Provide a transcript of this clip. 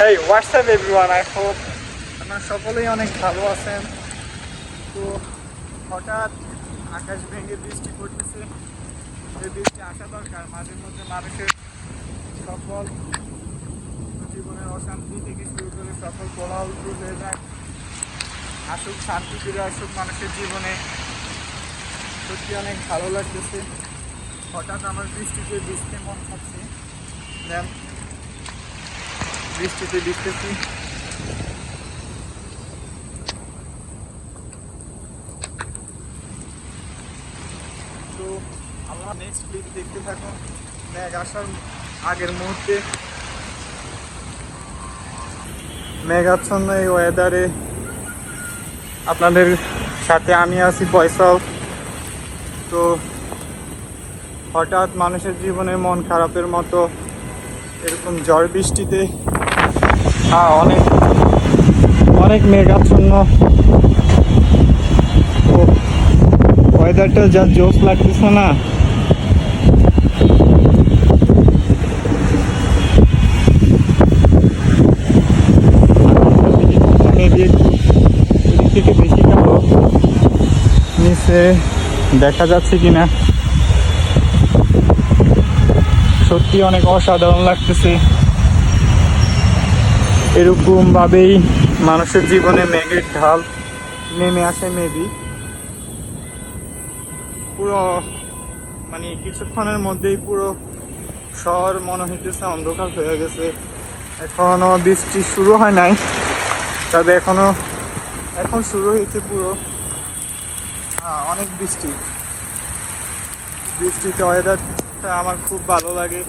Hey WhatsApp everyone I hope আপনারা সকলেই অনেক ভালো আছেন। তো হঠাৎ আকাশ ভেঙে বৃষ্টি পড়তেছে। এই বৃষ্টি আসা দরকার। মাঝে মধ্যে মানুষের সকল জীবনের অশান্তি থেকে শুরু করে সকল কোলাহল হয়ে যাক আসুক শান্তি ফিরে আসুক, মানুষের জীবনে সত্যি অনেক ভালো লাগতেছে। হঠাৎ আমার বৃষ্টিতে বৃষ্টি মন খাচ্ছে বৃষ্টিতে বৃষ্টিছি তো আমরা নেক্সট ক্লিপ দেখতে থাকুন। ম্যাগ আসার আগের মুহূর্তে। মেঘাচ্ছন্ন এই ওয়েদারে আপনাদের সাথে আমি আছি পয়সাও তো হঠাৎ মানুষের জীবনে মন খারাপের মতো। এরকম ঝড় বৃষ্টিতে অনেক অনেক মেঘাচ্ছন্ন। ওয়েদারটা যা জোস লাগতেছে না। থেকে বেশি দেখা যাচ্ছে কিনা? সত্যি অনেক অসাধারণ লাগতেছে। এরকম ভাবেই মানুষের জীবনে মেঘের ঢাল নেমে আসে মেবি। পুরো মানে কিছুক্ষণের মধ্যেই পুরো শহর মনে হইতেছে অন্ধকার হয়ে গেছে। এখনও বৃষ্টি শুরু হয় নাই, তবে এখনও, এখন শুরু হয়েছে পুরো। অনেক বৃষ্টি। বৃষ্টিতে ওয়েদারটা আমার খুব ভালো লাগে।